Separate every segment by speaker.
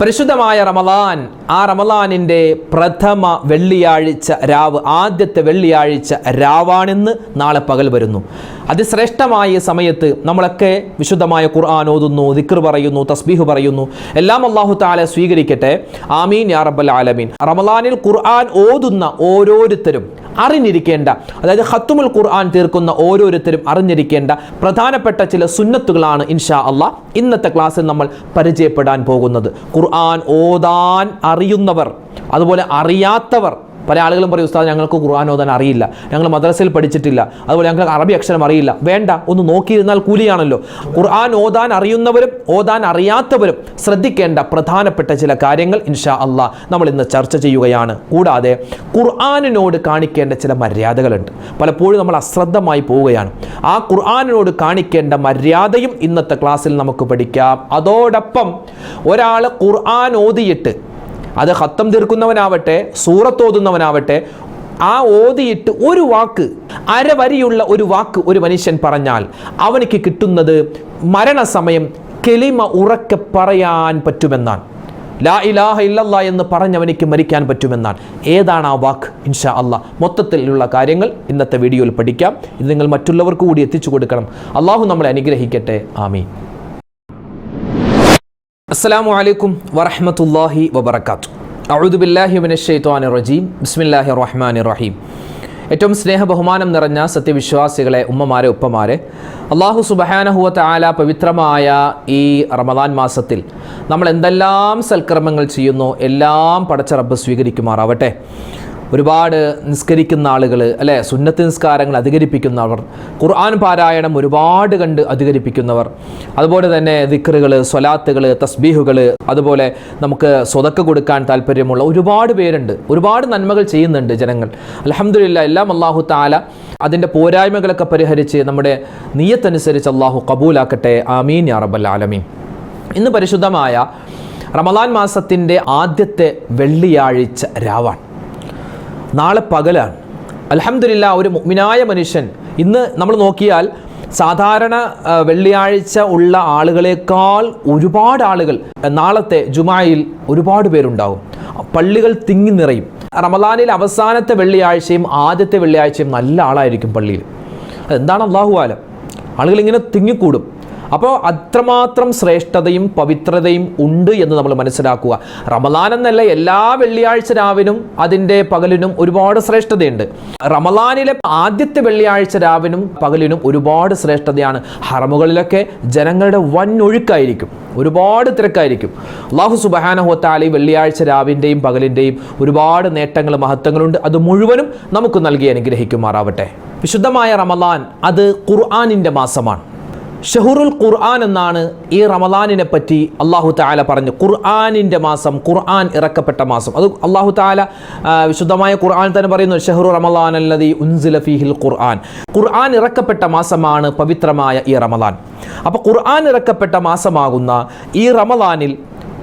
Speaker 1: പരിശുദ്ധമായ റമലാൻ ആ റമലാനിൻ്റെ പ്രഥമ വെള്ളിയാഴ്ച രാവ് ആദ്യത്തെ വെള്ളിയാഴ്ച രാവാണെന്ന് നാളെ പകൽ വരുന്നു അതിശ്രേഷ്ഠമായ സമയത്ത് നമ്മളൊക്കെ വിശുദ്ധമായ ഖുർആൻ ഓതുന്നു ദിക്ർ പറയുന്നു തസ്ബീഹ് പറയുന്നു എല്ലാം അള്ളാഹു താല സ്വീകരിക്കട്ടെ ആമീൻ യാ റബ്ബൽ ആലമീൻ റമലാനിൽ ഖുർആൻ ഓതുന്ന ഓരോരുത്തരും അറിഞ്ഞിരിക്കേണ്ട അതായത് ഹത്തുമുൽ ഖുർആൻ തീർക്കുന്ന ഓരോരുത്തരും അറിഞ്ഞിരിക്കേണ്ട പ്രധാനപ്പെട്ട ചില സുന്നത്തുകളാണ് ഇൻഷാ അള്ളാ ഇന്നത്തെ ക്ലാസ്സിൽ നമ്മൾ പരിചയപ്പെടാൻ പോകുന്നത് ഖുർആൻ ഓതാൻ അറിയുന്നവർ അതുപോലെ അറിയാത്തവർ പല ആളുകളും പറയും ഉസ്താദ് ഞങ്ങൾക്ക് ഖുർആാനോദാൻ അറിയില്ല ഞങ്ങൾ മദ്രസയിൽ പഠിച്ചിട്ടില്ല അതുപോലെ ഞങ്ങൾക്ക് അറബി അക്ഷരം അറിയില്ല വേണ്ട ഒന്ന് നോക്കിയിരുന്നാൽ കൂലിയാണല്ലോ ഖുർആൻ ഓതാൻ അറിയുന്നവരും ഓതാൻ അറിയാത്തവരും ശ്രദ്ധിക്കേണ്ട പ്രധാനപ്പെട്ട ചില കാര്യങ്ങൾ ഇൻഷാ അള്ളാഹ് നമ്മൾ ഇന്ന് ചർച്ച ചെയ്യുകയാണ് കൂടാതെ ഖുർആാനിനോട് കാണിക്കേണ്ട ചില മര്യാദകളുണ്ട് പലപ്പോഴും നമ്മൾ അശ്രദ്ധമായി പോവുകയാണ് ആ ഖുർആാനിനോട് കാണിക്കേണ്ട മര്യാദയും ഇന്നത്തെ ക്ലാസ്സിൽ നമുക്ക് പഠിക്കാം അതോടൊപ്പം ഒരാൾ ഖുർആൻ ഓതിയിട്ട് അത് ഹത്തം തീർക്കുന്നവനാവട്ടെ സൂറത്തോതുന്നവനാവട്ടെ ആ ഓതിയിട്ട് ഒരു വാക്ക് അരവരിയുള്ള ഒരു വാക്ക് ഒരു മനുഷ്യൻ പറഞ്ഞാൽ അവനിക്ക് കിട്ടുന്നത് മരണസമയം കെളിമ ഉറക്കെ പറയാൻ പറ്റുമെന്നാണ് ലാ ഇലാഹ ഇല്ലല്ല എന്ന് പറഞ്ഞവനിക്ക് മരിക്കാൻ പറ്റുമെന്നാണ് ഏതാണ് ആ വാക്ക് ഇൻഷാ അല്ലാ മൊത്തത്തിലുള്ള കാര്യങ്ങൾ ഇന്നത്തെ വീഡിയോയിൽ പഠിക്കാം ഇത് നിങ്ങൾ മറ്റുള്ളവർക്ക് കൂടി എത്തിച്ചു കൊടുക്കണം അള്ളാഹു നമ്മളെ അനുഗ്രഹിക്കട്ടെ ആമീൻ അസ്സാം വലൈക്കും വറഹമത്തല്ലാഹി വബർക്കാത്തു അഴുദുബില്ലാഹിമിനഷെയ്ത്വാൻ റജീം ബിസ്മില്ലാഹി റഹ്മാൻ റഹീം ഏറ്റവും സ്നേഹ ബഹുമാനം നിറഞ്ഞ സത്യവിശ്വാസികളെ ഉമ്മമാരെ ഉപ്പമാരെ അള്ളാഹു സുബഹാനഹുവത്ത് ആല പവിത്രമായ ഈ റമദാൻ മാസത്തിൽ നമ്മൾ എന്തെല്ലാം സൽക്കർമ്മങ്ങൾ ചെയ്യുന്നു എല്ലാം പടച്ച റബ്ബ് സ്വീകരിക്കുമാറാവട്ടെ ഒരുപാട് നിസ്കരിക്കുന്ന ആളുകൾ അല്ലേ സുന്നത്ത് നിസ്കാരങ്ങൾ അധികരിപ്പിക്കുന്നവർ ഖുർആൻ പാരായണം ഒരുപാട് കണ്ട് അധികരിപ്പിക്കുന്നവർ അതുപോലെ തന്നെ ദിക്കറുകൾ സ്വലാത്തുകൾ തസ്ബീഹുകൾ അതുപോലെ നമുക്ക് സ്വതക്ക് കൊടുക്കാൻ താല്പര്യമുള്ള ഒരുപാട് പേരുണ്ട് ഒരുപാട് നന്മകൾ ചെയ്യുന്നുണ്ട് ജനങ്ങൾ അലഹമില്ല എല്ലാം അള്ളാഹു താല അതിൻ്റെ പോരായ്മകളൊക്കെ പരിഹരിച്ച് നമ്മുടെ നീയത്തനുസരിച്ച് അള്ളാഹു കബൂലാക്കട്ടെ ആമീൻ യാ റബ്ബൽ ആലമീൻ ഇന്ന് പരിശുദ്ധമായ റമലാൻ മാസത്തിൻ്റെ ആദ്യത്തെ വെള്ളിയാഴ്ച രാവാണ് നാളെ പകലാണ് അലഹമില്ല ഒരു മുഗ്മിനായ മനുഷ്യൻ ഇന്ന് നമ്മൾ നോക്കിയാൽ സാധാരണ വെള്ളിയാഴ്ച ഉള്ള ആളുകളെക്കാൾ ഒരുപാട് ആളുകൾ നാളത്തെ ജുമായിൽ ഒരുപാട് പേരുണ്ടാവും പള്ളികൾ തിങ്ങി നിറയും റമദാനിൽ അവസാനത്തെ വെള്ളിയാഴ്ചയും ആദ്യത്തെ വെള്ളിയാഴ്ചയും നല്ല ആളായിരിക്കും പള്ളിയിൽ അതെന്താണ് അള്ളാഹു ആലം ആളുകൾ ഇങ്ങനെ തിങ്ങിക്കൂടും അപ്പോൾ അത്രമാത്രം ശ്രേഷ്ഠതയും പവിത്രതയും ഉണ്ട് എന്ന് നമ്മൾ മനസ്സിലാക്കുക റമലാൻ എന്നല്ല എല്ലാ വെള്ളിയാഴ്ച രാവിനും അതിൻ്റെ പകലിനും ഒരുപാട് ശ്രേഷ്ഠതയുണ്ട് റമലാനിലെ ആദ്യത്തെ വെള്ളിയാഴ്ച രാവിനും പകലിനും ഒരുപാട് ശ്രേഷ്ഠതയാണ് ഹറമുകളിലൊക്കെ ജനങ്ങളുടെ വൻ ഒഴുക്കായിരിക്കും ഒരുപാട് തിരക്കായിരിക്കും അള്ളാഹു സുബഹാനഹോത്താലി വെള്ളിയാഴ്ച രാവിൻ്റെയും പകലിൻ്റെയും ഒരുപാട് നേട്ടങ്ങൾ മഹത്വങ്ങളുണ്ട് അത് മുഴുവനും നമുക്ക് നൽകി അനുഗ്രഹിക്കുമാറാവട്ടെ വിശുദ്ധമായ റമലാൻ അത് ഖുർആാനിൻ്റെ മാസമാണ് ഷഹുറുൽ ഖുർആൻ എന്നാണ് ഈ റമദാനിനെ പറ്റി അള്ളാഹു താല പറഞ്ഞു ഖുർആാനിൻ്റെ മാസം ഖുർആൻ ഇറക്കപ്പെട്ട മാസം അത് അള്ളാഹു താല വിശുദ്ധമായ ഖുർആൻ തന്നെ പറയുന്നു ഷഹ്റു റമദാൻ അല്ലതി ഉൻസിലഫിഹിൽ ഖുർആൻ ഖുർആൻ ഇറക്കപ്പെട്ട മാസമാണ് പവിത്രമായ ഈ റമദാൻ അപ്പോൾ ഖുർആൻ ഇറക്കപ്പെട്ട മാസമാകുന്ന ഈ റമദാനിൽ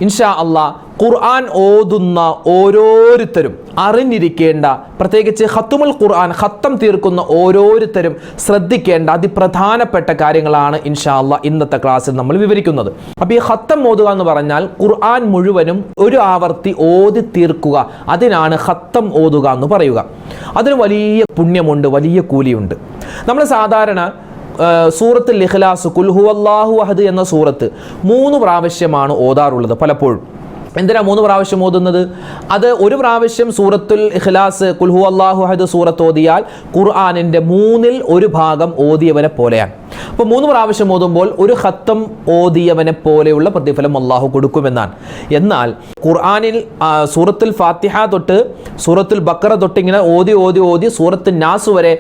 Speaker 1: ഇൻഷാ അല്ല ഖുർആൻ ഓതുന്ന ഓരോരുത്തരും അറിഞ്ഞിരിക്കേണ്ട പ്രത്യേകിച്ച് ഹത്തുമുൽ ഖുർആൻ ഹത്തം തീർക്കുന്ന ഓരോരുത്തരും ശ്രദ്ധിക്കേണ്ട അതിപ്രധാനപ്പെട്ട കാര്യങ്ങളാണ് ഇൻഷാ അല്ല ഇന്നത്തെ ക്ലാസ്സിൽ നമ്മൾ വിവരിക്കുന്നത് അപ്പൊ ഈ ഹത്തം ഓതുക എന്ന് പറഞ്ഞാൽ ഖുർആൻ മുഴുവനും ഒരു ആവർത്തി ഓതി തീർക്കുക അതിനാണ് ഹത്തം ഓതുക എന്ന് പറയുക അതിന് വലിയ പുണ്യമുണ്ട് വലിയ കൂലിയുണ്ട് നമ്മൾ സാധാരണ സൂറത്ത് ഇഖ്ലാസ് കുൽഹു അള്ളാഹു അഹദ് എന്ന സൂറത്ത് മൂന്ന് പ്രാവശ്യമാണ് ഓതാറുള്ളത് പലപ്പോഴും എന്തിനാണ് മൂന്ന് പ്രാവശ്യം ഓതുന്നത് അത് ഒരു പ്രാവശ്യം സൂറത്തുൽ ഇഖ്ലാസ് കുൽഹു അള്ളാഹു അഹദ് സൂറത്ത് ഓതിയാൽ ഖുർആാനിൻ്റെ മൂന്നിൽ ഒരു ഭാഗം ഓതിയവനെ പോലെയാണ് അപ്പോൾ മൂന്ന് പ്രാവശ്യം ഓതുമ്പോൾ ഒരു ഹത്തം ഓതിയവനെ പോലെയുള്ള പ്രതിഫലം അള്ളാഹു കൊടുക്കുമെന്നാണ് എന്നാൽ ഖുർആാനിൽ സൂറത്തുൽ ഫാത്തിഹ തൊട്ട് സൂറത്തുൽ ബക്കറ തൊട്ടിങ്ങനെ ഓതി ഓതി ഓതി സൂറത്തുൽ നാസ് വരെ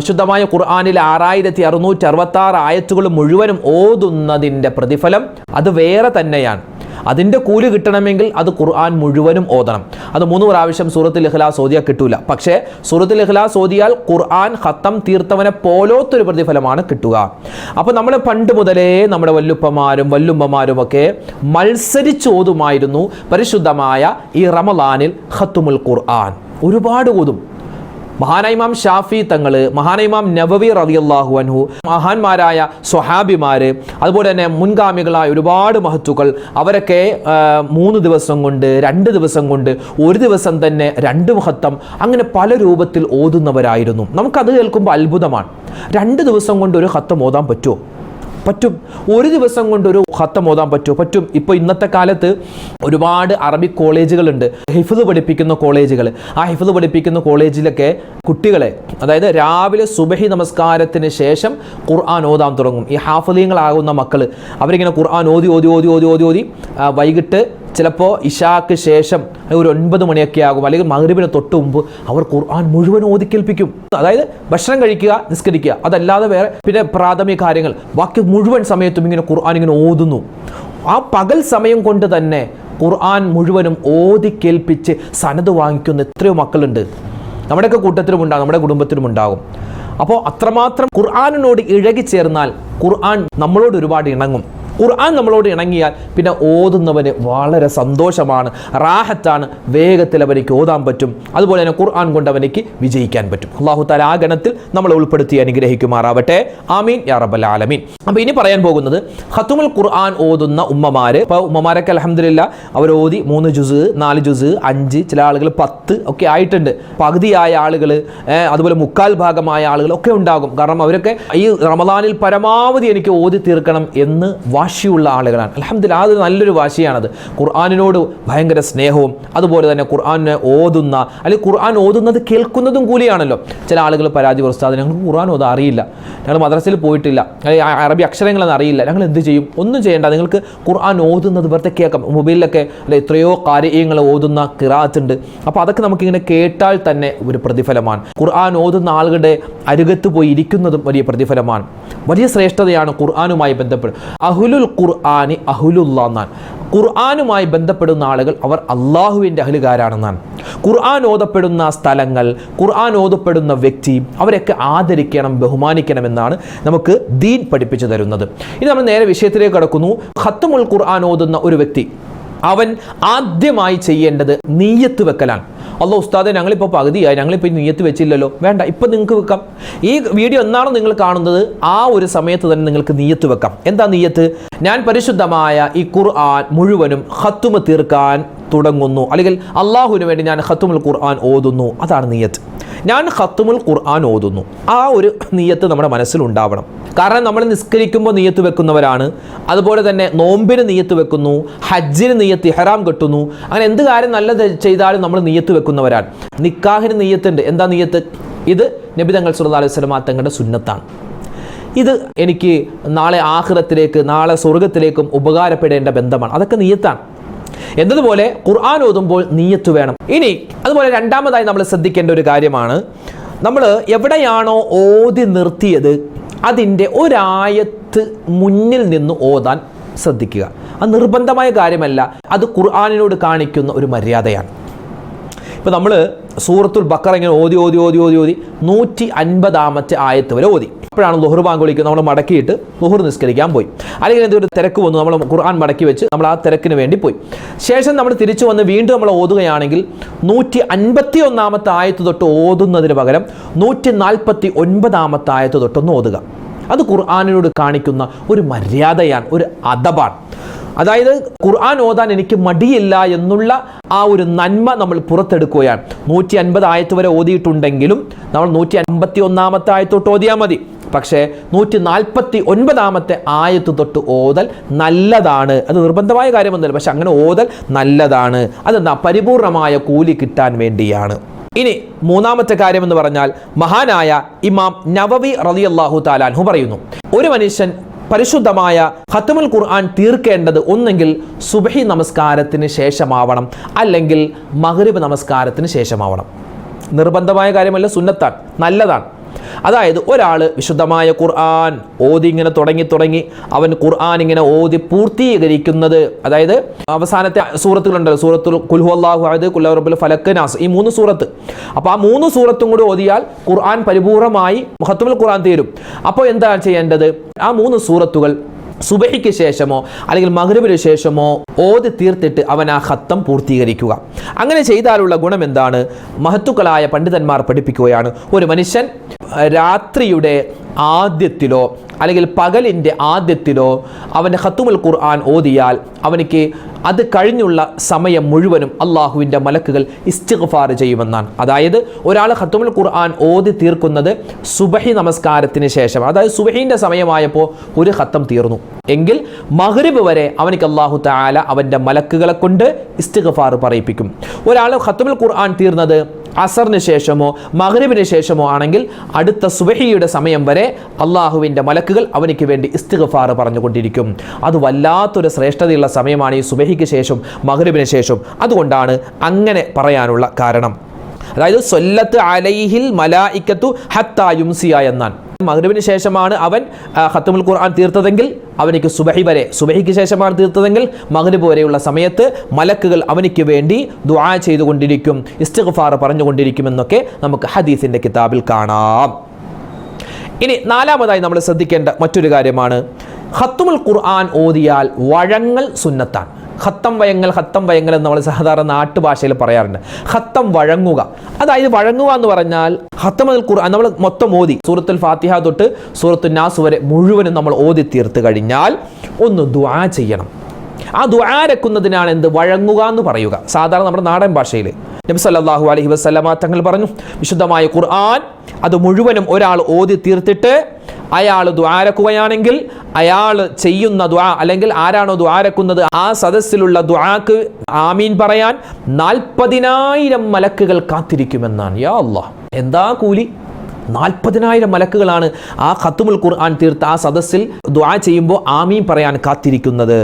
Speaker 1: വിശുദ്ധമായ ഖുർആാനിൽ ആറായിരത്തി അറുന്നൂറ്റി അറുപത്താറ് ആയത്തുകൾ മുഴുവനും ഓതുന്നതിൻ്റെ പ്രതിഫലം അത് വേറെ തന്നെയാണ് അതിൻ്റെ കൂലി കിട്ടണമെങ്കിൽ അത് ഖുർആൻ മുഴുവനും ഓതണം അത് മൂന്ന് പ്രാവശ്യം സൂറത്ത് ഇഖ്ലാസ് ഓതിയാൽ കിട്ടൂല പക്ഷേ സൂറത്ത് ഇഖ്ലാസ് ഓതിയാൽ ഖുർആൻ ഖത്തം തീർത്തവനെ പോലോത്തൊരു പ്രതിഫലമാണ് കിട്ടുക അപ്പോൾ നമ്മൾ പണ്ട് മുതലേ നമ്മുടെ വല്ലുപ്പമാരും വല്ലുമ്മമാരും ഒക്കെ മത്സരിച്ച് ഓതുമായിരുന്നു പരിശുദ്ധമായ ഈ റമലാനിൽ ഹത്തുമുൽ ഖുർആൻ ഒരുപാട് ഓതും മഹാനൈമാം ഷാഫി തങ്ങള് മഹാനൈമാം നവവി റതിയല്ലാഹു അൻഹു മഹാന്മാരായ സ്വഹാബിമാര് അതുപോലെ തന്നെ മുൻഗാമികളായ ഒരുപാട് മഹത്തുക്കൾ അവരൊക്കെ മൂന്ന് ദിവസം കൊണ്ട് രണ്ട് ദിവസം കൊണ്ട് ഒരു ദിവസം തന്നെ രണ്ട് മഹത്തം അങ്ങനെ പല രൂപത്തിൽ ഓതുന്നവരായിരുന്നു നമുക്കത് കേൾക്കുമ്പോൾ അത്ഭുതമാണ് രണ്ട് ദിവസം കൊണ്ട് ഒരു ഹത്തം ഓതാൻ പറ്റുമോ പറ്റും ഒരു ദിവസം കൊണ്ട് ഒരു ഹത്തം ഓതാൻ പറ്റുമോ പറ്റും ഇപ്പോൾ ഇന്നത്തെ കാലത്ത് ഒരുപാട് അറബിക് കോളേജുകളുണ്ട് ഹിഫ്ദ് പഠിപ്പിക്കുന്ന കോളേജുകൾ ആ ഹിഫ്ദ് പഠിപ്പിക്കുന്ന കോളേജിലൊക്കെ കുട്ടികളെ അതായത് രാവിലെ സുബഹി നമസ്കാരത്തിന് ശേഷം ഖുർആൻ ഓതാൻ തുടങ്ങും ഈ ഹാഫലീങ്ങളാകുന്ന മക്കൾ അവരിങ്ങനെ ഖുർആൻ ഓതി ഓതി ഓതി ഓതി ഓതി ഓതി വൈകിട്ട് ചിലപ്പോൾ ഇഷാക്ക് ശേഷം ഒരു ഒൻപത് മണിയൊക്കെ ആകും അല്ലെങ്കിൽ മകരുവിന് തൊട്ട് മുമ്പ് അവർ ഖുർആൻ മുഴുവൻ ഓതിക്കേൽപ്പിക്കും അതായത് ഭക്ഷണം കഴിക്കുക നിസ്കരിക്കുക അതല്ലാതെ വേറെ പിന്നെ പ്രാഥമിക കാര്യങ്ങൾ ബാക്കി മുഴുവൻ സമയത്തും ഇങ്ങനെ ഖുർആൻ ഇങ്ങനെ ഓതുന്നു ആ പകൽ സമയം കൊണ്ട് തന്നെ ഖുർആൻ മുഴുവനും ഓതി കേൾപ്പിച്ച് സനത് വാങ്ങിക്കുന്ന എത്രയോ മക്കളുണ്ട് നമ്മുടെയൊക്കെ കൂട്ടത്തിലും ഉണ്ടാകും നമ്മുടെ കുടുംബത്തിലും ഉണ്ടാകും അപ്പോൾ അത്രമാത്രം ഖുർആാനിനോട് ഇഴകി ചേർന്നാൽ ഖുർആൻ നമ്മളോട് ഒരുപാട് ഇണങ്ങും ഖുർആൻ നമ്മളോട് ഇണങ്ങിയാൽ പിന്നെ ഓതുന്നവന് വളരെ സന്തോഷമാണ് റാഹത്താണ് വേഗത്തിൽ അവനിക്ക് ഓതാൻ പറ്റും അതുപോലെ തന്നെ ഖുർആൻ കൊണ്ട് അവനിക്ക് വിജയിക്കാൻ പറ്റും അള്ളാഹു താല ആ ഗണത്തിൽ നമ്മളെ ഉൾപ്പെടുത്തി അനുഗ്രഹിക്കുമാറാവട്ടെ ആമീൻ യാ റബ്ബൽ ആലമീൻ അപ്പോൾ ഇനി പറയാൻ പോകുന്നത് ഹത്തുമുൽ ഖുർആൻ ഓതുന്ന ഉമ്മമാര് ഇപ്പോൾ ഉമ്മമാരൊക്കെ അലഹമില്ല അവർ ഓതി മൂന്ന് ജുസ് നാല് ജുസ് അഞ്ച് ചില ആളുകൾ പത്ത് ഒക്കെ ആയിട്ടുണ്ട് പകുതിയായ ആളുകൾ അതുപോലെ മുക്കാൽ ഭാഗമായ ആളുകളൊക്കെ ഉണ്ടാകും കാരണം അവരൊക്കെ ഈ റമദാനിൽ പരമാവധി എനിക്ക് ഓതി തീർക്കണം എന്ന് വാ വാശിയുള്ള ആളുകളാണ് അലഹമ്മദില്ല അത് നല്ലൊരു വാശിയാണത് ഖുർആാനിനോട് ഭയങ്കര സ്നേഹവും അതുപോലെ തന്നെ ഖുർആാനെ ഓതുന്ന അല്ലെങ്കിൽ ഖുർആൻ ഓതുന്നത് കേൾക്കുന്നതും കൂലിയാണല്ലോ ചില ആളുകൾ പരാതി പ്രസ്താവന ഞങ്ങൾ ഖുർആൻ ഓത അറിയില്ല ഞങ്ങൾ മദ്രസയിൽ പോയിട്ടില്ല അല്ലെങ്കിൽ അറബി അക്ഷരങ്ങളെന്ന് അറിയില്ല ഞങ്ങൾ എന്ത് ചെയ്യും ഒന്നും ചെയ്യേണ്ട നിങ്ങൾക്ക് ഖുർആൻ ഓതുന്നത് വെറുതെ കേൾക്കാം മൊബൈലിലൊക്കെ അല്ലെ എത്രയോ കാര്യങ്ങൾ ഓതുന്ന കിറാത്ത് ഉണ്ട് അപ്പോൾ അതൊക്കെ നമുക്കിങ്ങനെ കേട്ടാൽ തന്നെ ഒരു പ്രതിഫലമാണ് ഖുർആൻ ഓതുന്ന ആളുകളുടെ അരുകത്ത് പോയി ഇരിക്കുന്നതും വലിയ പ്രതിഫലമാണ് വലിയ ശ്രേഷ്ഠതയാണ് ഖുർആാനുമായി ബന്ധപ്പെട്ട് അഹുലുൽ അഹ്ലുൽ ഖുർആാനി അഹുലുല്ല എന്നാണ് ഖുർആാനുമായി ബന്ധപ്പെടുന്ന ആളുകൾ അവർ അള്ളാഹുവിൻ്റെ അഹലുകാരാണെന്നാണ് ഖുർആൻ ഓതപ്പെടുന്ന സ്ഥലങ്ങൾ ഖുർആൻ ഓതപ്പെടുന്ന വ്യക്തി അവരൊക്കെ ആദരിക്കണം ബഹുമാനിക്കണമെന്നാണ് നമുക്ക് ദീൻ പഠിപ്പിച്ചു തരുന്നത് ഇനി നമ്മൾ നേരെ വിഷയത്തിലേക്ക് കടക്കുന്നു ഖത്തുമുൽ ഖുർആൻ ഓതുന്ന ഒരു വ്യക്തി അവൻ ആദ്യമായി ചെയ്യേണ്ടത് നീയത്ത് വെക്കലാണ് അല്ല ഉസ്താദെ ഞങ്ങളിപ്പോൾ പകുതിയായി ഞങ്ങളിപ്പോൾ നീയത്ത് വെച്ചില്ലല്ലോ വേണ്ട ഇപ്പം നിങ്ങൾക്ക് വെക്കാം ഈ വീഡിയോ എന്നാണോ നിങ്ങൾ കാണുന്നത് ആ ഒരു സമയത്ത് തന്നെ നിങ്ങൾക്ക് നീയത്ത് വെക്കാം എന്താ നീയത്ത് ഞാൻ പരിശുദ്ധമായ ഈ ഖുർആൻ മുഴുവനും ഹത്തുമ തീർക്കാൻ തുടങ്ങുന്നു അല്ലെങ്കിൽ അള്ളാഹുവിന് വേണ്ടി ഞാൻ ഹത്തുമുൽ ഖുർആൻ ഓതുന്നു അതാണ് നീയത്ത് ഞാൻ ഹത്തുമുൽ ഖുർആൻ ഓതുന്നു ആ ഒരു നീയത്ത് നമ്മുടെ മനസ്സിലുണ്ടാവണം കാരണം നമ്മൾ നിസ്കരിക്കുമ്പോൾ നീയത്ത് വെക്കുന്നവരാണ് അതുപോലെ തന്നെ നോമ്പിന് നീയത്ത് വെക്കുന്നു ഹജ്ജിന് നീയത്ത് ഇഹറാം കെട്ടുന്നു അങ്ങനെ എന്ത് കാര്യം നല്ലത് ചെയ്താലും നമ്മൾ നീയത്ത് വെക്കും കൊടുക്കുന്നവരാണ് നിക്കാഹിന് നെയ്യത്തുണ്ട് എന്താ നെയ്യത്ത് ഇത് നബി തങ്ങൾ സുല്ലാ അലൈഹി സ്വലമാ തങ്ങളുടെ സുന്നത്താണ് ഇത് എനിക്ക് നാളെ ആഹ്റത്തിലേക്ക് നാളെ സ്വർഗത്തിലേക്കും ഉപകാരപ്പെടേണ്ട ബന്ധമാണ് അതൊക്കെ നീയത്താണ് എന്നതുപോലെ ഖുർആൻ ഓതുമ്പോൾ നീയത്ത് വേണം ഇനി അതുപോലെ രണ്ടാമതായി നമ്മൾ ശ്രദ്ധിക്കേണ്ട ഒരു കാര്യമാണ് നമ്മൾ എവിടെയാണോ ഓതി നിർത്തിയത് അതിൻ്റെ ഒരായത്ത് മുന്നിൽ നിന്ന് ഓതാൻ ശ്രദ്ധിക്കുക അത് നിർബന്ധമായ കാര്യമല്ല അത് ഖുർആാനിനോട് കാണിക്കുന്ന ഒരു മര്യാദയാണ് ഇപ്പോൾ നമ്മൾ സൂറത്തുൽ ബക്കർ ഇങ്ങനെ ഓതി ഓതി ഓതി ഓതി ഓതി നൂറ്റി അൻപതാമത്തെ ആയത്ത് വരെ ഓതി അപ്പോഴാണ് ലുഹർ ബാങ്ക് വിളിക്കുന്നത് നമ്മൾ മടക്കിയിട്ട് ലുഹർ നിസ്കരിക്കാൻ പോയി അല്ലെങ്കിൽ എന്തൊരു തിരക്ക് വന്നു നമ്മൾ ഖുർആൻ മടക്കി വെച്ച് നമ്മൾ ആ തിരക്കിന് വേണ്ടി പോയി ശേഷം നമ്മൾ തിരിച്ചു വന്ന് വീണ്ടും നമ്മൾ ഓതുകയാണെങ്കിൽ നൂറ്റി അൻപത്തി ഒന്നാമത്തെ ആയത്ത് തൊട്ട് ഓതുന്നതിന് പകരം നൂറ്റി നാൽപ്പത്തി ഒൻപതാമത്തെ ആയത്ത് തൊട്ടൊന്ന് ഓതുക അത് ഖുർആാനിനോട് കാണിക്കുന്ന ഒരു മര്യാദയാണ് ഒരു അദബാണ് അതായത് ഖുർആൻ ഓതാൻ എനിക്ക് മടിയില്ല എന്നുള്ള ആ ഒരു നന്മ നമ്മൾ പുറത്തെടുക്കുകയാണ് നൂറ്റി അൻപത് ആയത്ത് വരെ ഓതിയിട്ടുണ്ടെങ്കിലും നമ്മൾ നൂറ്റി അൻപത്തി ഒന്നാമത്തെ ആയത്തോട്ട് ഓതിയാൽ മതി പക്ഷേ നൂറ്റി നാൽപ്പത്തി ഒൻപതാമത്തെ ആയത്ത് തൊട്ട് ഓതൽ നല്ലതാണ് അത് നിർബന്ധമായ കാര്യമൊന്നുമില്ല പക്ഷെ അങ്ങനെ ഓതൽ നല്ലതാണ് അതെന്താ പരിപൂർണമായ കൂലി കിട്ടാൻ വേണ്ടിയാണ് ഇനി മൂന്നാമത്തെ കാര്യം എന്ന് പറഞ്ഞാൽ മഹാനായ ഇമാം നവവി അള്ളാഹു താലാൻഹു പറയുന്നു ഒരു മനുഷ്യൻ പരിശുദ്ധമായ ഖത്തമുൽ ഖുർആൻ തീർക്കേണ്ടത് ഒന്നെങ്കിൽ സുബഹി നമസ്കാരത്തിന് ശേഷമാവണം അല്ലെങ്കിൽ മഹരിബ് നമസ്കാരത്തിന് ശേഷമാവണം നിർബന്ധമായ കാര്യമല്ല സുന്നത്താണ് നല്ലതാണ് അതായത് ഒരാൾ വിശുദ്ധമായ ഖുർആൻ ഓതി ഇങ്ങനെ തുടങ്ങി തുടങ്ങി അവൻ ഖുർആൻ ഇങ്ങനെ ഓതി പൂർത്തീകരിക്കുന്നത് അതായത് അവസാനത്തെ സൂറത്തുകളുണ്ടല്ലോ സൂറത്തുൽ കുൽഹു അള്ളാഹു അഹദ് കുല്ലറബുൽ ഫലക്ക് നാസ് ഈ മൂന്ന് സൂറത്ത് അപ്പോൾ ആ മൂന്ന് സൂറത്തും കൂടി ഓതിയാൽ ഖുർആൻ പരിപൂർണമായി മഹത്തുൽ ഖുർആൻ തീരും അപ്പോൾ എന്താണ് ചെയ്യേണ്ടത് ആ മൂന്ന് സൂറത്തുകൾ സുബഹിക്ക് ശേഷമോ അല്ലെങ്കിൽ മകരവിന് ശേഷമോ ഓതി തീർത്തിട്ട് അവൻ ആ ഹത്തം പൂർത്തീകരിക്കുക അങ്ങനെ ചെയ്താലുള്ള ഗുണം എന്താണ് മഹത്തുക്കളായ പണ്ഡിതന്മാർ പഠിപ്പിക്കുകയാണ് ഒരു മനുഷ്യൻ രാത്രിയുടെ ആദ്യത്തിലോ അല്ലെങ്കിൽ പകലിൻ്റെ ആദ്യത്തിലോ അവൻ്റെ ഹത്തുമൽ ഖുർആൻ ഓതിയാൽ അവനിക്ക് അത് കഴിഞ്ഞുള്ള സമയം മുഴുവനും അള്ളാഹുവിൻ്റെ മലക്കുകൾ ഇസ്തിഗ്ഫാർ ചെയ്യുമെന്നാണ് അതായത് ഒരാൾ ഹത്തുമൽ ഖുർആൻ ഓതി തീർക്കുന്നത് സുബഹി നമസ്കാരത്തിന് ശേഷം അതായത് സുബഹിൻ്റെ സമയമായപ്പോൾ ഒരു ഹത്തം തീർന്നു എങ്കിൽ മഹ്രിബ് വരെ അവനിക്ക് അള്ളാഹു താല അവൻ്റെ മലക്കുകളെ കൊണ്ട് ഇസ്തിഗ്ഫാർ പറയിപ്പിക്കും ഒരാൾ ഹത്തുമൽ ഖുർആൻ തീർന്നത് അസറിന് ശേഷമോ മകരവിന് ശേഷമോ ആണെങ്കിൽ അടുത്ത സുബഹിയുടെ സമയം വരെ അള്ളാഹുവിൻ്റെ മലക്കുകൾ അവനിക്ക് വേണ്ടി ഇസ്തിഗഫാർ പറഞ്ഞുകൊണ്ടിരിക്കും അത് വല്ലാത്തൊരു ശ്രേഷ്ഠതയുള്ള സമയമാണ് ഈ സുബഹിക്ക് ശേഷം മകരവിന് ശേഷം അതുകൊണ്ടാണ് അങ്ങനെ പറയാനുള്ള കാരണം അതായത് സ്വല്ലത്ത് അലൈഹിൽ മലായിക്കത്തു ഹത്തായുംസിയ എന്നാണ് മകരവിന് ശേഷമാണ് അവൻ ഹത്തുമുൽ ഖുർആൻ തീർത്തതെങ്കിൽ അവനിക്ക് സുബഹി വരെ സുബഹിക്ക് ശേഷമാണ് തീർത്തതെങ്കിൽ മകന് പോലെയുള്ള സമയത്ത് മലക്കുകൾ അവനിക്ക് വേണ്ടി ദുആ ചെയ്തുകൊണ്ടിരിക്കും ഇസ്തിഗ്ഫാർ പറഞ്ഞുകൊണ്ടിരിക്കുമെന്നൊക്കെ നമുക്ക് ഹദീസിൻ്റെ കിതാബിൽ കാണാം ഇനി നാലാമതായി നമ്മൾ ശ്രദ്ധിക്കേണ്ട മറ്റൊരു കാര്യമാണ് ഹത്തുമുൽ ഖുർആൻ ഓതിയാൽ വഴങ്ങൽ സുന്നത്താണ് ഹത്തം വയങ്ങൽ ഹത്തം വയങ്ങൽ എന്ന് നമ്മൾ സാധാരണ നാട്ടുഭാഷയിൽ പറയാറുണ്ട് ഹത്തം വഴങ്ങുക അതായത് വഴങ്ങുക എന്ന് പറഞ്ഞാൽ ഹത്തമൽ ഖുർആൻ നമ്മൾ മൊത്തം ഓതി സൂറത്തുൽ ഫാത്തിഹ തൊട്ട് സൂറത്തുൽ നാസ് വരെ മുഴുവനും നമ്മൾ ഓതി തീർത്ത് കഴിഞ്ഞാൽ ഒന്ന് ദ്വാ ചെയ്യണം ആ ദുആരക്കുന്നതിനാണ് എന്ത് വഴങ്ങുക എന്ന് പറയുക സാധാരണ നമ്മുടെ നാടൻ ഭാഷയിൽ നബി സല്ലല്ലാഹു അലൈഹി വസല്ലമ തങ്ങൾ പറഞ്ഞു വിശുദ്ധമായ ഖുർആൻ അത് മുഴുവനും ഒരാൾ ഓതി തീർത്തിട്ട് അയാൾ ദ്വാരക്കുകയാണെങ്കിൽ അയാൾ ചെയ്യുന്ന ദ്വാ അല്ലെങ്കിൽ ആരാണോ ദ്വാരക്കുന്നത് ആ സദസ്സിലുള്ള ദ്വാക്ക് ആമീൻ പറയാൻ നാൽപ്പതിനായിരം മലക്കുകൾ കാത്തിരിക്കുമെന്നാണ് യാ അള്ളാഹ് എന്താ കൂലി നാൽപ്പതിനായിരം മലക്കുകളാണ് ആ ഖത്തുമുൽ ഖുർആൻ തീർത്ത് ആ സദസ്സിൽ ദ്വാ ചെയ്യുമ്പോൾ ആമീൻ പറയാൻ കാത്തിരിക്കുന്നത്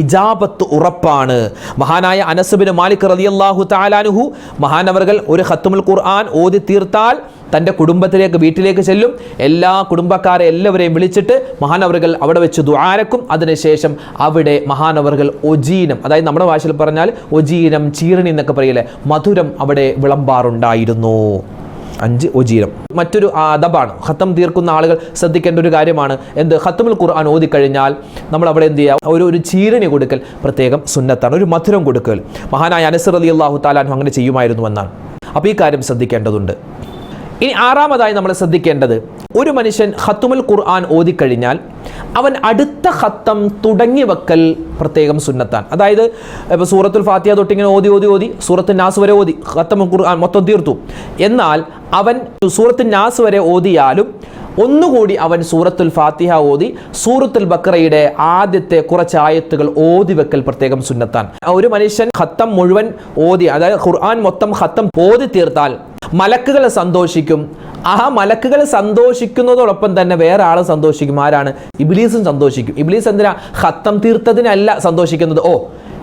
Speaker 1: ഇജാബത്ത് ഉറപ്പാണ് മഹാനായ അനസുബിന് മാലിക് റതിയല്ലാഹു താലാനുഹു മഹാനവർകൾ ഒരു ഖത്തുമുൽ ഖുർആൻ ഓതി തീർത്താൽ തൻ്റെ കുടുംബത്തിലേക്ക് വീട്ടിലേക്ക് ചെല്ലും എല്ലാ കുടുംബക്കാരെ എല്ലാവരെയും വിളിച്ചിട്ട് മഹാനവറുകൾ അവിടെ വെച്ച് ദ്വാരക്കും അതിനുശേഷം അവിടെ മഹാനവറുകൾ ഒജീനം അതായത് നമ്മുടെ ഭാഷയിൽ പറഞ്ഞാൽ ഒജീനം ചീരണി എന്നൊക്കെ പറയില്ലേ മധുരം അവിടെ വിളമ്പാറുണ്ടായിരുന്നു അഞ്ച് ഒജീരം മറ്റൊരു അദബാണ് ഹത്തം തീർക്കുന്ന ആളുകൾ ശ്രദ്ധിക്കേണ്ട ഒരു കാര്യമാണ് എന്ത് ഹത്തമുൽ ഖുർആൻ ഓതിക്കഴിഞ്ഞാൽ നമ്മൾ അവിടെ എന്ത് ചെയ്യുക ഒരു ഒരു ചീരണി കൊടുക്കൽ പ്രത്യേകം സുന്നത്താണ് ഒരു മധുരം കൊടുക്കൽ മഹാനായ അനസർ അലി അള്ളാഹു താലാൻഹു അങ്ങനെ ചെയ്യുമായിരുന്നു എന്നാണ് അപ്പോൾ ഈ കാര്യം ശ്രദ്ധിക്കേണ്ടതുണ്ട് ഇനി ആറാമതായി നമ്മൾ ശ്രദ്ധിക്കേണ്ടത് ഒരു മനുഷ്യൻ ഹത്തുമുൽ ഖുർആൻ ഓതിക്കഴിഞ്ഞാൽ അവൻ അടുത്ത ഹത്തം തുടങ്ങി വെക്കൽ പ്രത്യേകം സുന്നത്താണ് അതായത് ഇപ്പോൾ സൂറത്തുൽ ഫാത്തിയ തൊട്ടിങ്ങനെ ഓതി ഓതി ഓതി സൂറത്ത് നാസ് വരെ ഓതി ഹത്തമുൽ ഖുർആൻ മൊത്തം തീർത്തു എന്നാൽ അവൻ സൂറത്ത് നാസ് വരെ ഓതിയാലും ഒന്നുകൂടി അവൻ സൂറത്തുൽ ഫാത്തിഹ ഓതി സൂറത്തുൽ ബക്രയുടെ ആദ്യത്തെ കുറച്ച് ആയത്തുകൾ ഓതി വെക്കൽ പ്രത്യേകം സുന്നത്താണ് ഒരു മനുഷ്യൻ ഹത്തം മുഴുവൻ ഓതി അതായത് ഖുർആൻ മൊത്തം ഹത്തം ഓതി തീർത്താൽ മലക്കുകളെ സന്തോഷിക്കും ആ മലക്കുകൾ സന്തോഷിക്കുന്നതോടൊപ്പം തന്നെ വേറെ ആളെ സന്തോഷിക്കും ആരാണ് ഇബിലീസും സന്തോഷിക്കും ഇബിലീസ് എന്തിനാ ഹത്തം തീർത്തതിനല്ല സന്തോഷിക്കുന്നത് ഓ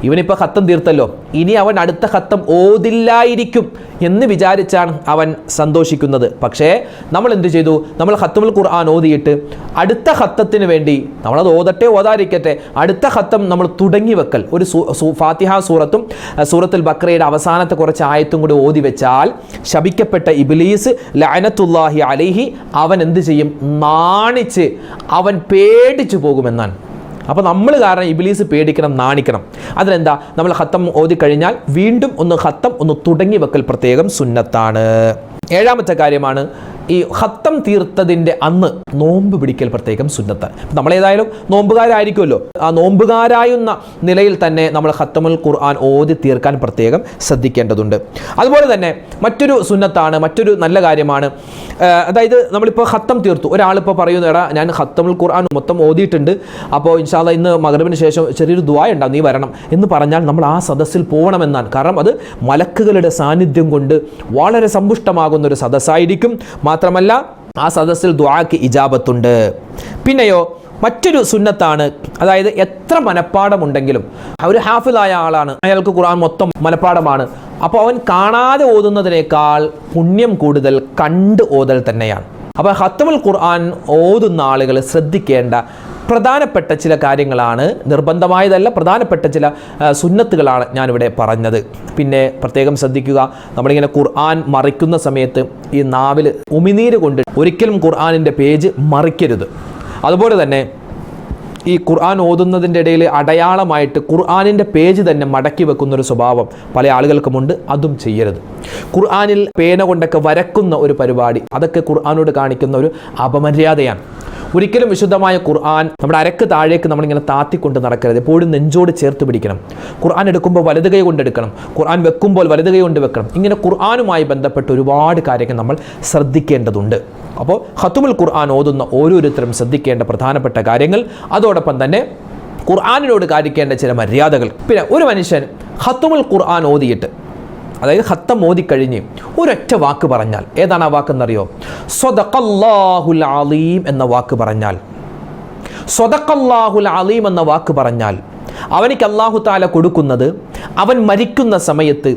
Speaker 1: ഇവനിപ്പോൾ ഹത്തം തീർത്തല്ലോ ഇനി അവൻ അടുത്ത ഹത്തം ഓതില്ലായിരിക്കും എന്ന് വിചാരിച്ചാണ് അവൻ സന്തോഷിക്കുന്നത് പക്ഷേ നമ്മൾ എന്ത് ചെയ്തു നമ്മൾ ഹത്തമുൽ ഖുർആൻ ഓതിയിട്ട് അടുത്ത ഹത്തത്തിന് വേണ്ടി നമ്മളത് ഓതട്ടെ ഓതാതിരിക്കട്ടെ അടുത്ത ഹത്തം നമ്മൾ തുടങ്ങി വെക്കൽ ഒരു ഫാത്തിഹ സൂറത്തും സൂറത്തുൽ ബക്രയുടെ അവസാനത്തെ കുറച്ച് ആയത്തും കൂടി ഓതി വെച്ചാൽ ശപിക്കപ്പെട്ട ഇബിലീസ് ലഅനത്തുല്ലാഹി അലൈഹി അവൻ എന്ത് ചെയ്യും നാണിച്ച് അവൻ പേടിച്ചു പോകുമെന്നാണ് അപ്പോൾ നമ്മൾ കാരണം ഇബിലീസ് പേടിക്കണം നാണിക്കണം അതിലെന്താ നമ്മൾ ഹത്തം ഓതി കഴിഞ്ഞാൽ വീണ്ടും ഒന്ന് ഹത്തം ഒന്ന് തുടങ്ങി വെക്കൽ പ്രത്യേകം സുന്നത്താണ് ഏഴാമത്തെ കാര്യമാണ് ഈ ഹത്തം തീർത്തതിൻ്റെ അന്ന് നോമ്പ് പിടിക്കൽ പ്രത്യേകം സുന്നത്ത് നമ്മളേതായാലും നോമ്പുകാരായിരിക്കുമല്ലോ ആ നോമ്പുകാരായുന്ന നിലയിൽ തന്നെ നമ്മൾ ഹത്തമുൽ ഖുർആൻ ഓതി തീർക്കാൻ പ്രത്യേകം ശ്രദ്ധിക്കേണ്ടതുണ്ട് അതുപോലെ തന്നെ മറ്റൊരു സുന്നത്താണ് മറ്റൊരു നല്ല കാര്യമാണ് അതായത് നമ്മളിപ്പോൾ ഹത്തം തീർത്തു ഒരാളിപ്പോൾ പറയുന്നു എടാ ഞാൻ ഹത്തമുൽ ഖുർആൻ മൊത്തം ഓതിയിട്ടുണ്ട് അപ്പോൾ ഇൻഷാല്ല ഇന്ന് മകരവിന് ശേഷം ചെറിയൊരു ദ്വായ ഉണ്ടാവും നീ വരണം എന്ന് പറഞ്ഞാൽ നമ്മൾ ആ സദസ്സിൽ പോകണമെന്നാണ് കാരണം അത് മലക്കുകളുടെ സാന്നിധ്യം കൊണ്ട് വളരെ സമ്പുഷ്ടമാകുന്ന ഒരു സദസ്സായിരിക്കും മാത്രമല്ല ആ സദസ്സിൽ ദ്വാക്ക് ഇജാബത്തുണ്ട് പിന്നെയോ മറ്റൊരു സുന്നത്താണ് അതായത് എത്ര മനപ്പാടമുണ്ടെങ്കിലും ഒരു ഹാഫിലായ ആളാണ് അയാൾക്ക് ഖുർആൻ മൊത്തം മനപ്പാടമാണ് അപ്പോൾ അവൻ കാണാതെ ഓതുന്നതിനേക്കാൾ പുണ്യം കൂടുതൽ കണ്ട് ഓതൽ തന്നെയാണ് അപ്പോൾ ഹത്തമുൽ ഖുർആൻ ഓതുന്ന ആളുകൾ ശ്രദ്ധിക്കേണ്ട പ്രധാനപ്പെട്ട ചില കാര്യങ്ങളാണ് നിർബന്ധമായതല്ല പ്രധാനപ്പെട്ട ചില സുന്നത്തുകളാണ് ഞാനിവിടെ പറഞ്ഞത് പിന്നെ പ്രത്യേകം ശ്രദ്ധിക്കുക നമ്മളിങ്ങനെ ഖുർആൻ മറിക്കുന്ന സമയത്ത് ഈ നാവിൽ ഉമിനീര് കൊണ്ട് ഒരിക്കലും ഖുർആാനിൻ്റെ പേജ് മറിക്കരുത് അതുപോലെ തന്നെ ഈ ഖുർആൻ ഓതുന്നതിൻ്റെ ഇടയിൽ അടയാളമായിട്ട് ഖുർആാനിൻ്റെ പേജ് തന്നെ മടക്കി വെക്കുന്നൊരു സ്വഭാവം പല ആളുകൾക്കുമുണ്ട് അതും ചെയ്യരുത് ഖുർആാനിൽ പേന കൊണ്ടൊക്കെ വരക്കുന്ന ഒരു പരിപാടി അതൊക്കെ ഖുർആാനോട് കാണിക്കുന്ന ഒരു അപമര്യാദയാണ് ഒരിക്കലും വിശുദ്ധമായ ഖുർആൻ നമ്മുടെ അരക്ക് താഴേക്ക് നമ്മളിങ്ങനെ താത്തിക്കൊണ്ട് നടക്കരുത് എപ്പോഴും നെഞ്ചോട് ചേർത്ത് പിടിക്കണം ഖുർആൻ എടുക്കുമ്പോൾ വലത് കൈ കൊണ്ടെടുക്കണം ഖുർആൻ വെക്കുമ്പോൾ വലത് കൈ കൊണ്ട് വെക്കണം ഇങ്ങനെ ഖുർആനുമായി ബന്ധപ്പെട്ട് ഒരുപാട് കാര്യങ്ങൾ നമ്മൾ ശ്രദ്ധിക്കേണ്ടതുണ്ട് അപ്പോൾ ഹത്തുമുൽ ഖുർആൻ ഓതുന്ന ഓരോരുത്തരും ശ്രദ്ധിക്കേണ്ട പ്രധാനപ്പെട്ട കാര്യങ്ങൾ അതോടൊപ്പം തന്നെ ഖുർആാനിനോട് കാണിക്കേണ്ട ചില മര്യാദകൾ പിന്നെ ഒരു മനുഷ്യൻ ഹത്തുമുൽ ഖുർആൻ ഓതിയിട്ട് അതായത് ഹത്തം മോദിക്കഴിഞ്ഞ് ഒരൊറ്റ വാക്ക് പറഞ്ഞാൽ ഏതാണ് ആ വാക്കെന്നറിയോ സ്വതക്കല്ലാഹുൽ അലീം എന്ന വാക്ക് പറഞ്ഞാൽ സ്വതക്കല്ലാഹുൽ അലീം എന്ന വാക്ക് പറഞ്ഞാൽ അവനിക്ക് അള്ളാഹു താല കൊടുക്കുന്നത് അവൻ മരിക്കുന്ന സമയത്ത്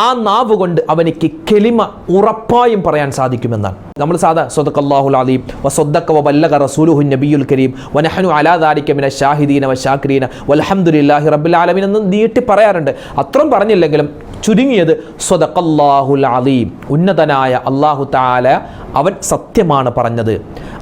Speaker 1: ആ നാവ് കൊണ്ട് അവനിക്ക് കെലിമ ഉറപ്പായും പറയാൻ സാധിക്കുമെന്നാണ് നമ്മൾ സാധാ സ്വതക്കല്ലാഹുൽ അലീം വ വല്ലക റസൂലുഹു നബിയുൽ കരീം വനഹനു അലാദാരിക്കമിന ഷാഹിദീന വഷാക്രീന വലഹമുല്ലാഹി റബ്ബിൽ ആലമീൻ എന്ന് നീട്ടി പറയാറുണ്ട് അത്രയും പറഞ്ഞില്ലെങ്കിലും ചുരുങ്ങിയത് സ്വതക്കല്ലാഹുൽ അലീം ഉന്നതനായ അള്ളാഹു താല അവൻ സത്യമാണ് പറഞ്ഞത്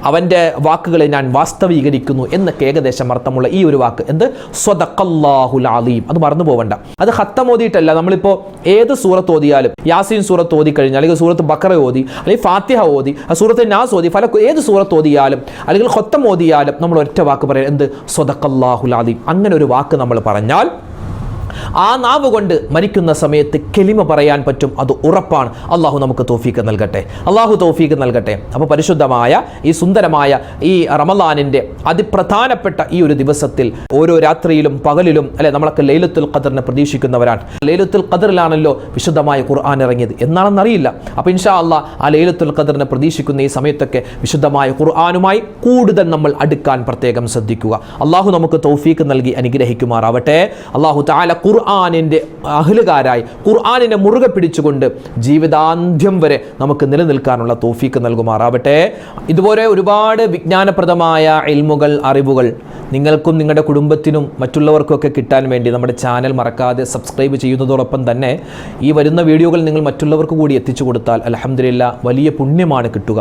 Speaker 1: അവൻ്റെ വാക്കുകളെ ഞാൻ വാസ്തവീകരിക്കുന്നു എന്നൊക്കെ ഏകദേശം അർത്ഥമുള്ള ഈ ഒരു വാക്ക് എന്ത് സ്വതക്കല്ലാഹുൽ അലീം അത് മറന്നു പോവണ്ട അത് ഓതിയിട്ടല്ല നമ്മളിപ്പോൾ ഏത് സൂറത്ത് ഓതിയാലും യാസീൻ സൂറത്ത് ഓതി കഴിഞ്ഞാൽ അല്ലെങ്കിൽ സൂറത്ത് ബക്കറ ഓതി അല്ലെങ്കിൽ ഫാത്തിഹ ഓതി ആ സൂറത്ത് നാസ് ഓതി ഫല ഏത് സൂറത്ത് ഓതിയാലും അല്ലെങ്കിൽ ഹൊത്തം ഓതിയാലും നമ്മൾ ഒറ്റ വാക്ക് പറയാൻ എന്ത് സ്വതക്കല്ലാഹുലാദീം അങ്ങനെ ഒരു വാക്ക് നമ്മൾ പറഞ്ഞാൽ ആ നാവ് കൊണ്ട് മരിക്കുന്ന സമയത്ത് കെലിമ പറയാൻ പറ്റും അത് ഉറപ്പാണ് അള്ളാഹു നമുക്ക് തോഫീക്ക് നൽകട്ടെ അള്ളാഹു തോഫീക്ക് നൽകട്ടെ അപ്പോൾ പരിശുദ്ധമായ ഈ സുന്ദരമായ ഈ റമലാനിൻ്റെ അതിപ്രധാനപ്പെട്ട ഈ ഒരു ദിവസത്തിൽ ഓരോ രാത്രിയിലും പകലിലും അല്ലെ നമ്മളൊക്കെ ലൈലത്തുൽ ഖദറിനെ പ്രതീക്ഷിക്കുന്നവരാണ് ലൈലത്തുൽ ഖദറിലാണല്ലോ വിശുദ്ധമായ ഖുർആൻ ഇറങ്ങിയത് എന്നാണെന്നറിയില്ല അപ്പോൾ ഇൻഷാ അള്ളാ ആ ലൈലത്തുൽ ഖദറിനെ പ്രതീക്ഷിക്കുന്ന ഈ സമയത്തൊക്കെ വിശുദ്ധമായ ഖുർആാനുമായി കൂടുതൽ നമ്മൾ അടുക്കാൻ പ്രത്യേകം ശ്രദ്ധിക്കുക അള്ളാഹു നമുക്ക് തോഫീക്ക് നൽകി അനുഗ്രഹിക്കുമാറാവട്ടെ അള്ളാഹു താല ഖുർആാനിൻ്റെ അഹലുകാരായി ഖുർആാനിനെ മുറുകെ പിടിച്ചുകൊണ്ട് ജീവിതാന്ത്യം വരെ നമുക്ക് നിലനിൽക്കാനുള്ള തോഫീക്ക് നൽകുമാറാവട്ടെ ഇതുപോലെ ഒരുപാട് വിജ്ഞാനപ്രദമായ ഇൽമുകൾ അറിവുകൾ നിങ്ങൾക്കും നിങ്ങളുടെ കുടുംബത്തിനും മറ്റുള്ളവർക്കൊക്കെ കിട്ടാൻ വേണ്ടി നമ്മുടെ ചാനൽ മറക്കാതെ സബ്സ്ക്രൈബ് ചെയ്യുന്നതോടൊപ്പം തന്നെ ഈ വരുന്ന വീഡിയോകൾ നിങ്ങൾ മറ്റുള്ളവർക്ക് കൂടി എത്തിച്ചു കൊടുത്താൽ അലഹമില്ല വലിയ പുണ്യമാണ് കിട്ടുക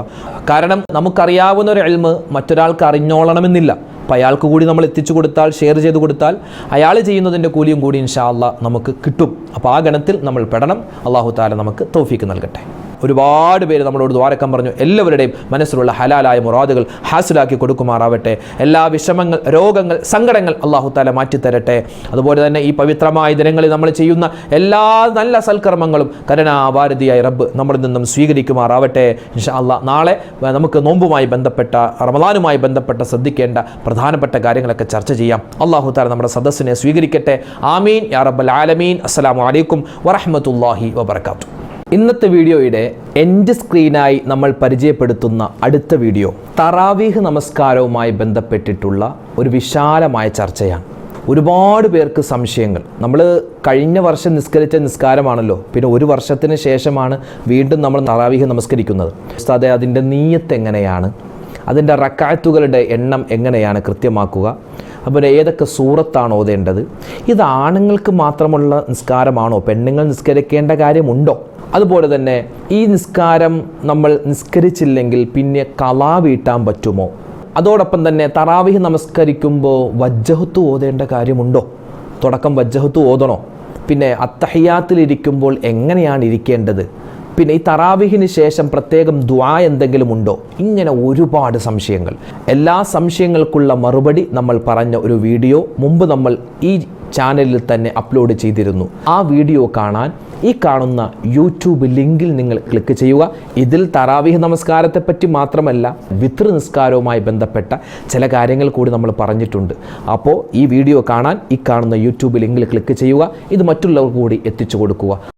Speaker 1: കാരണം നമുക്കറിയാവുന്ന ഒരു എൽമ് മറ്റൊരാൾക്ക് അറിഞ്ഞോളണമെന്നില്ല അപ്പോൾ അയാൾക്ക് കൂടി നമ്മൾ എത്തിച്ചു കൊടുത്താൽ ഷെയർ ചെയ്ത് കൊടുത്താൽ അയാൾ ചെയ്യുന്നതിൻ്റെ കൂലിയും കൂടി ഇൻഷാ നമുക്ക് കിട്ടും അപ്പോൾ ആ ഗണത്തിൽ നമ്മൾ പെടണം അള്ളാഹു താല നമുക്ക് തോഫിക്ക് നൽകട്ടെ ഒരുപാട് പേര് നമ്മളോട് ദ്വാരക്കം പറഞ്ഞു എല്ലാവരുടെയും മനസ്സിലുള്ള ഹലാലായ മുറാദുകൾ ഹാസിലാക്കി കൊടുക്കുമാറാവട്ടെ എല്ലാ വിഷമങ്ങൾ രോഗങ്ങൾ സങ്കടങ്ങൾ അള്ളാഹു താല മാറ്റിത്തരട്ടെ അതുപോലെ തന്നെ ഈ പവിത്രമായ ദിനങ്ങളിൽ നമ്മൾ ചെയ്യുന്ന എല്ലാ നല്ല സൽക്കർമ്മങ്ങളും കരുണാഭാരതിയായ റബ്ബ് നമ്മളിൽ നിന്നും സ്വീകരിക്കുമാറാവട്ടെ അല്ലാ നാളെ നമുക്ക് നോമ്പുമായി ബന്ധപ്പെട്ട റമദാനുമായി ബന്ധപ്പെട്ട ശ്രദ്ധിക്കേണ്ട പ്രധാനപ്പെട്ട കാര്യങ്ങളൊക്കെ ചർച്ച ചെയ്യാം അള്ളാഹു താല നമ്മുടെ സദസ്സിനെ സ്വീകരിക്കട്ടെ ആമീൻ യാ റബ്ബൽ ആലമീൻ അസ്സലാമു അലൈക്കും വറഹമത്തല്ലാഹി വബറകാതുഹു ഇന്നത്തെ വീഡിയോയുടെ എൻഡ് സ്ക്രീനായി നമ്മൾ പരിചയപ്പെടുത്തുന്ന അടുത്ത വീഡിയോ തറാവീഹ് നമസ്കാരവുമായി ബന്ധപ്പെട്ടിട്ടുള്ള ഒരു വിശാലമായ ചർച്ചയാണ് ഒരുപാട് പേർക്ക് സംശയങ്ങൾ നമ്മൾ കഴിഞ്ഞ വർഷം നിസ്കരിച്ച നിസ്കാരമാണല്ലോ പിന്നെ ഒരു വർഷത്തിന് ശേഷമാണ് വീണ്ടും നമ്മൾ തറാവീഹ് നമസ്കരിക്കുന്നത് അതെ അതിൻ്റെ നീയത്ത് എങ്ങനെയാണ് അതിൻ്റെ റക്കാത്തുകളുടെ എണ്ണം എങ്ങനെയാണ് കൃത്യമാക്കുക അപ്പോൾ ഏതൊക്കെ സൂറത്താണ് ഓതേണ്ടത് ഇത് ആണുങ്ങൾക്ക് മാത്രമുള്ള നിസ്കാരമാണോ പെണ്ണുങ്ങൾ നിസ്കരിക്കേണ്ട കാര്യമുണ്ടോ അതുപോലെ തന്നെ ഈ നിസ്കാരം നമ്മൾ നിസ്കരിച്ചില്ലെങ്കിൽ പിന്നെ കലാ വീട്ടാൻ പറ്റുമോ അതോടൊപ്പം തന്നെ തറാവിഹ് നമസ്കരിക്കുമ്പോൾ വജ്ജഹത്ത് ഓതേണ്ട കാര്യമുണ്ടോ തുടക്കം വജ്ജഹത്ത് ഓതണോ പിന്നെ അത്തഹയാത്തിലിരിക്കുമ്പോൾ എങ്ങനെയാണ് ഇരിക്കേണ്ടത് പിന്നെ ഈ തറാവിഹിന് ശേഷം പ്രത്യേകം ദ്വാ എന്തെങ്കിലും ഉണ്ടോ ഇങ്ങനെ ഒരുപാട് സംശയങ്ങൾ എല്ലാ സംശയങ്ങൾക്കുള്ള മറുപടി നമ്മൾ പറഞ്ഞ ഒരു വീഡിയോ മുമ്പ് നമ്മൾ ഈ ചാനലിൽ തന്നെ അപ്ലോഡ് ചെയ്തിരുന്നു ആ വീഡിയോ കാണാൻ ഈ കാണുന്ന യൂട്യൂബ് ലിങ്കിൽ നിങ്ങൾ ക്ലിക്ക് ചെയ്യുക ഇതിൽ തറാവിഹ് നമസ്കാരത്തെപ്പറ്റി മാത്രമല്ല വിത്ര നിസ്കാരവുമായി ബന്ധപ്പെട്ട ചില കാര്യങ്ങൾ കൂടി നമ്മൾ പറഞ്ഞിട്ടുണ്ട് അപ്പോൾ ഈ വീഡിയോ കാണാൻ ഈ കാണുന്ന യൂട്യൂബ് ലിങ്കിൽ ക്ലിക്ക് ചെയ്യുക ഇത് മറ്റുള്ളവർ കൂടി എത്തിച്ചു കൊടുക്കുക